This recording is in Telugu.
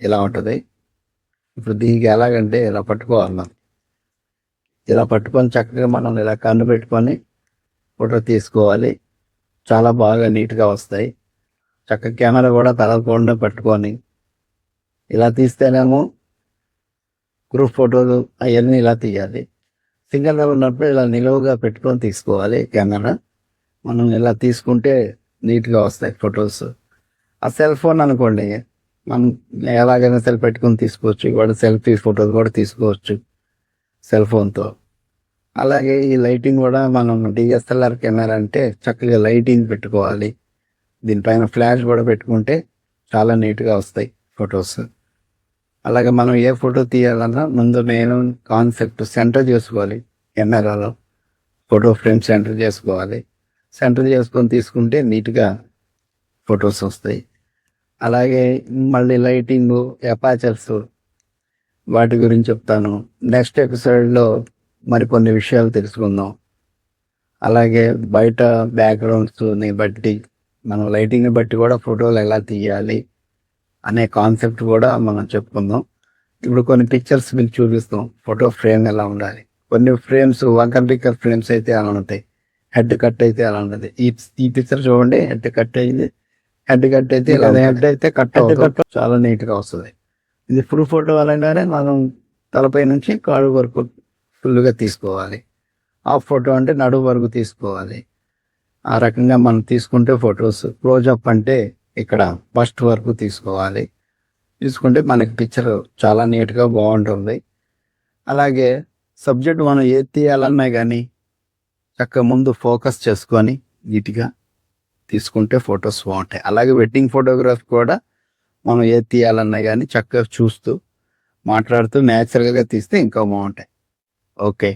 ఇలా ఉంటుంది? ఇప్పుడు దీనికి ఎలాగంటే ఇలా పట్టుకోవాలి మనం ఇలా పట్టుకొని చక్కగా మనం ఇలా కన్ను పెట్టుకొని ఫోటో తీసుకోవాలి. చాలా బాగా నీట్గా వస్తాయి. చక్కగా కెమెరా కూడా తలకుండా పట్టుకొని ఇలా తీస్తేనేమో గ్రూప్ ఫోటోలు అవన్నీ ఇలా తీయాలి. సింగల్గా ఉన్నప్పుడు ఇలా నిలువుగా పెట్టుకొని తీసుకోవాలి కెమెరా. మనం ఇలా తీసుకుంటే నీట్గా వస్తాయి ఫొటోస్. ఆ సెల్ ఫోన్ అనుకోండి మనం ఎలాగైనా సెల్ పెట్టుకొని తీసుకోవచ్చు. కూడా సెల్ఫీ ఫోటోలు కూడా తీసుకోవచ్చు. సెల్ ఫోన్తో అలాగే ఈ లైటింగ్ కూడా మనం డిఎస్ఎల్ఆర్ కెమెరా అంటే చక్కగా లైటింగ్ పెట్టుకోవాలి. దీనిపైన ఫ్లాష్ కూడా పెట్టుకుంటే చాలా నీట్గా వస్తాయి ఫొటోస్. అలాగే మనం ఏ ఫోటో తీయాలన్నా ముందు నేను కాన్సెప్ట్ సెంటర్ చేసుకోవాలి. కెమెరాలో ఫోటో ఫ్రేమ్ సెంటర్ చేసుకోవాలి. సెంటర్ చేసుకొని తీసుకుంటే నీట్గా ఫొటోస్ వస్తాయి. అలాగే మళ్ళీ లైటింగ్ ఎపాచర్స్ వాటి గురించి చెప్తాను. నెక్స్ట్ ఎపిసోడ్లో మరికొన్ని విషయాలు తెలుసుకుందాం. అలాగే బయట బ్యాక్గ్రౌండ్స్ని బట్టి మనం లైటింగ్ని బట్టి కూడా ఫోటోలు ఎలా తీయాలి అనే కాన్సెప్ట్ కూడా మనం చెప్పుకుందాం. ఇప్పుడు కొన్ని పిక్చర్స్ మీకు చూపిస్తాం. ఫోటో ఫ్రేమ్ ఎలా ఉండాలి. కొన్ని ఫ్రేమ్స్ వంకర్ టిక్కర్ ఫ్రేమ్స్ అయితే అలా ఉంటాయి. హెడ్ కట్ అయితే అలా ఉంటుంది ఈ ఈ పిక్చర్ చూడండి హెడ్ కట్ అయింది. హెడ్ కట్ అయితే ఇలా హెడ్ అయితే కట్ కట్ చాలా నీట్గా వస్తుంది. ఇది ఫుల్ ఫోటో అలాంటి మనం తలపై నుంచి కాడు వరకు ఫుల్గా తీసుకోవాలి. హాఫ్ ఫోటో అంటే నడువు వరకు తీసుకోవాలి. ఆ రకంగా మనం తీసుకుంటే ఫొటోస్ క్లోజప్ అంటే ఇక్కడ ఫస్ట్ వరకు తీసుకోవాలి. తీసుకుంటే మనకి పిక్చర్ చాలా నీట్గా బాగుంటుంది. అలాగే సబ్జెక్ట్ మనం ఏది తీయాలన్నా కానీ చక్కగా ముందు ఫోకస్ చేసుకొని నీట్గా తీసుకుంటే ఫొటోస్ బాగుంటాయి. అలాగే వెడ్డింగ్ ఫోటోగ్రాఫ్ కూడా మనం ఏది తీయాలన్నా కానీ చక్కగా చూస్తూ మాట్లాడుతూ న్యాచురల్గా తీస్తే ఇంకా బాగుంటాయి. ఓకే.